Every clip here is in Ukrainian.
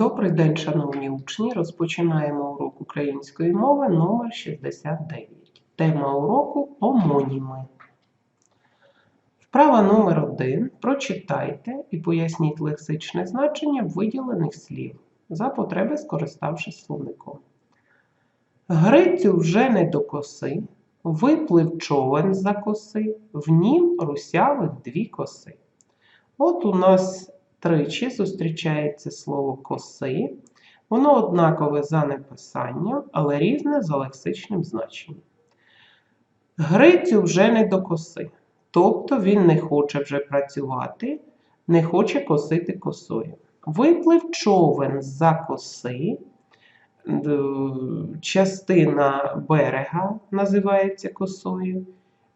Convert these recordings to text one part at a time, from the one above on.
Добрий день, шановні учні! Розпочинаємо урок української мови номер 69. Тема уроку омоніми. Вправа номер 1. Прочитайте і поясніть лексичне значення виділених слів за потреби, скориставшись словником. Грицю вже не до коси, виплив човен за коси, в нім русявих дві коси. От у нас тричі зустрічається слово коси. Воно однакове за написанням, але різне за лексичним значенням. Грицю вже не до коси. Тобто він не хоче вже працювати, не хоче косити косою. Виплив човен за коси. Частина берега називається косою.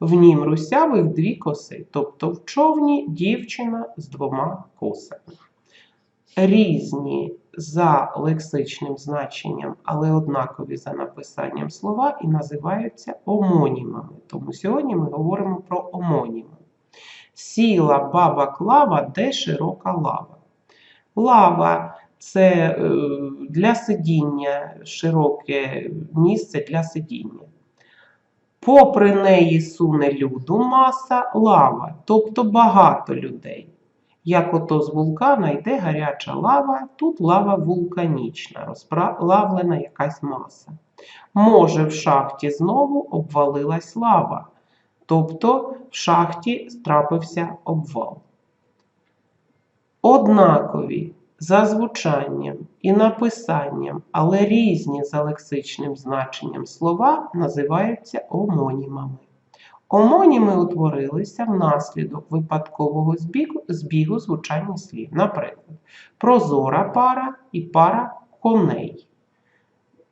В нім русявих дві коси, тобто в човні дівчина з двома косами. Різні за лексичним значенням, але однакові за написанням слова і називаються омонімами. Тому сьогодні ми говоримо про омоніми. Сіла баба клава, де широка лава. Лава це е, для сидіння, широке місце для сидіння. Попри неї суне люду маса лава, тобто багато людей. Як ото з вулкана йде гаряча лава, тут лава вулканічна, розплавлена якась маса. Може, в шахті знову обвалилась лава, тобто в шахті трапився обвал. Однакові за звучанням і написанням, але різні за лексичним значенням слова називаються омонімами. Омоніми утворилися внаслідок випадкового збігу, збігу звучання слів. Наприклад, прозора пара і пара коней.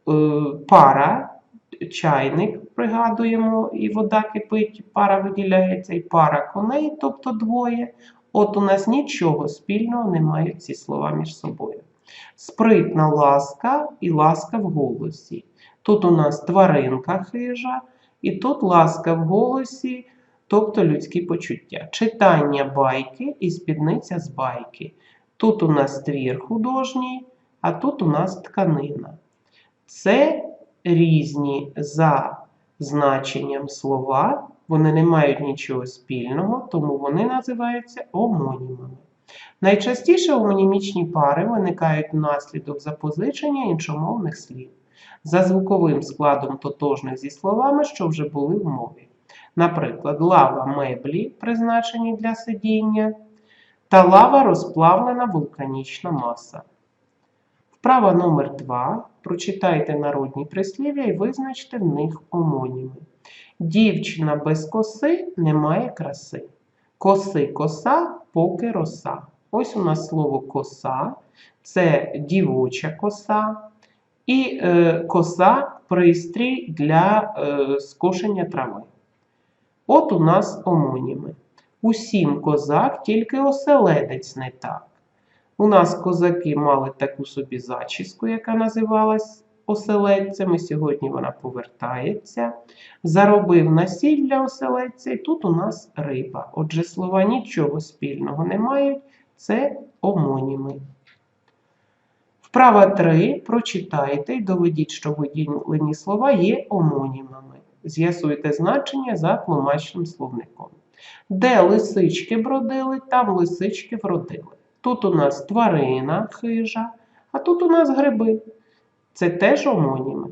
Е, Пара, чайник, пригадуємо, і вода кипить, пара виділяється, і пара коней, тобто двоє. От у нас нічого спільного не мають ці слова між собою. Спритна ласка і ласка в голосі. Тут у нас тваринка хижа, і тут ласка в голосі, тобто людські почуття. Читання байки і спідниця з байки. Тут у нас твір художній, а тут у нас тканина. Це різні за значенням слова, вони не мають нічого спільного, тому вони називаються омонімами. Найчастіше омонімічні пари виникають внаслідок запозичення іншомовних слів за звуковим складом тотожних зі словами, що вже були в мові. Наприклад, лава меблі, призначені для сидіння, та лава розплавлена вулканічна маса. Вправа номер 2. Прочитайте народні прислів'я і визначте в них омоніми. Дівчина без коси не має краси. Коси коса, поки роса. Ось у нас слово коса це дівоча коса. І е, коса пристрій для е, скошення трави. От у нас омоніми. Усім козак, тільки оселедець не так. У нас козаки мали таку собі зачіску, яка називалась оселедцями. Сьогодні вона повертається. Заробив насілля оселедця, і тут у нас риба. Отже, слова нічого спільного не мають, це омоніми. Вправа 3. Прочитайте і доведіть, що виділені слова є омонімами. З'ясуйте значення за тлумачним словником. Де лисички бродили, там лисички вродили. Тут у нас тварина хижа, а тут у нас гриби. Це теж омоніми.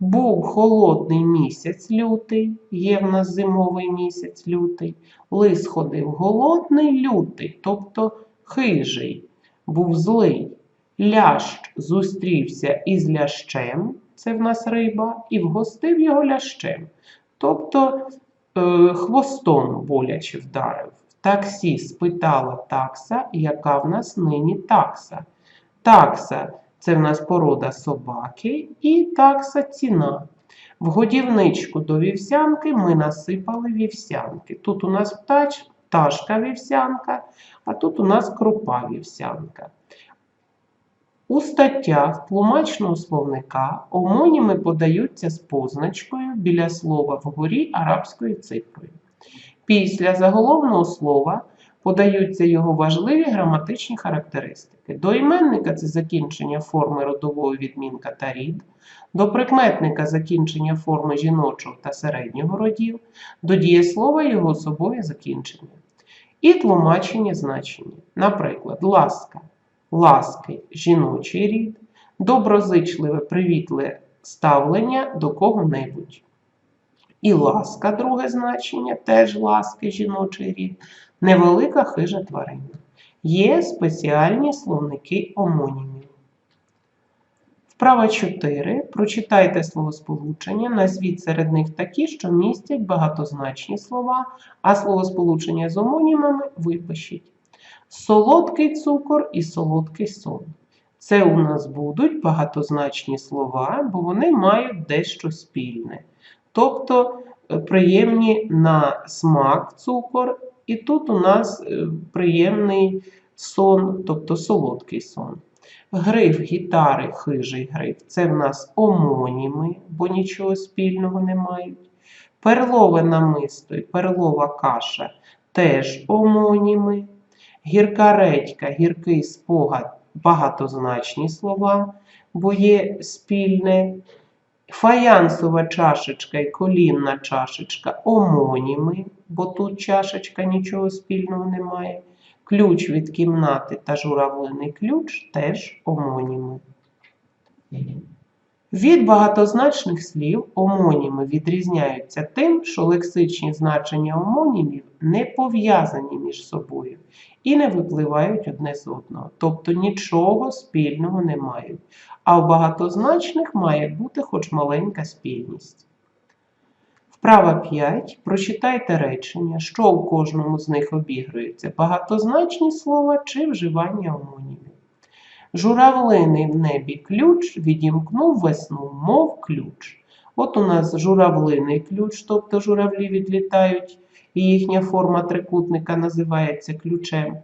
Був холодний місяць лютий, є в нас зимовий місяць лютий. Лис ходив голодний лютий, тобто хижий, був злий. Лящ зустрівся із лящем, це в нас риба, і вгостив його лящем. Тобто е, хвостом боляче вдарив. Таксі спитала такса, яка в нас нині такса. Такса це в нас порода собаки, і такса ціна. В годівничку до вівсянки ми насипали вівсянки. Тут у нас птач, пташка вівсянка, а тут у нас крупа вівсянка. У статтях тлумачного словника омоніми подаються з позначкою біля слова вгорі арабською цифрою. Після заголовного слова подаються його важливі граматичні характеристики. До іменника це закінчення форми родового відмінка та рід, до прикметника закінчення форми жіночого та середнього родів, до дієслова його особове закінчення. І тлумачення значення. Наприклад, ласка, ласки жіночий рід, доброзичливе, привітливе ставлення до кого-небудь. І ласка, друге значення, теж ласки жіночий рід, невелика хижа тварина. Є спеціальні словники омонімів. Вправа 4. Прочитайте словосполучення, назвіть серед них такі, що містять багатозначні слова, а словосполучення з омонімами випишіть. Солодкий цукор і солодкий сон. Це у нас будуть багатозначні слова, бо вони мають дещо спільне. Тобто е, приємні на смак цукор, і тут у нас е, приємний сон, тобто солодкий сон. Гриф гітари, хижий гриф це в нас омоніми, бо нічого спільного не мають. Перлове намисто і перлова каша теж омоніми. Гірка редька, гіркий спогад багатозначні слова, бо є спільне. Фаянсова чашечка і колінна чашечка омоніми, бо тут чашечка нічого спільного немає. Ключ від кімнати та журавлиний ключ теж омоніми. Від багатозначних слів омоніми відрізняються тим, що лексичні значення омонімів не пов'язані між собою і не випливають одне з одного, тобто нічого спільного не мають. А в багатозначних має бути хоч маленька спільність. Вправа 5. Прочитайте речення, що у кожному з них обігрується багатозначні слова чи вживання омонімів. Журавлиний в небі ключ відімкнув весну, мов ключ. От у нас журавлиний ключ, тобто журавлі відлітають, і їхня форма трикутника називається ключем.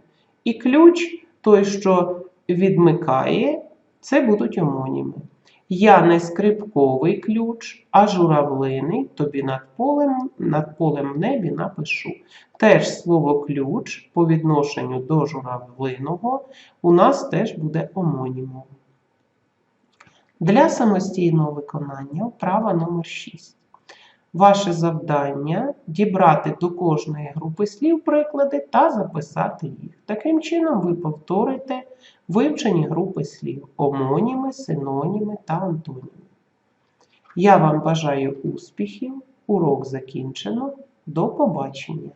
І ключ, той, що відмикає, це будуть омоніми. Я не скрипковий ключ, а журавлиний тобі над полем, над полем в небі напишу. Теж слово ключ по відношенню до журавлиного у нас теж буде омонімом. Для самостійного виконання вправа номер 6. Ваше завдання дібрати до кожної групи слів приклади та записати їх. Таким чином, ви повторите вивчені групи слів омоніми, синоніми та антоніми. Я вам бажаю успіхів. Урок закінчено. До побачення!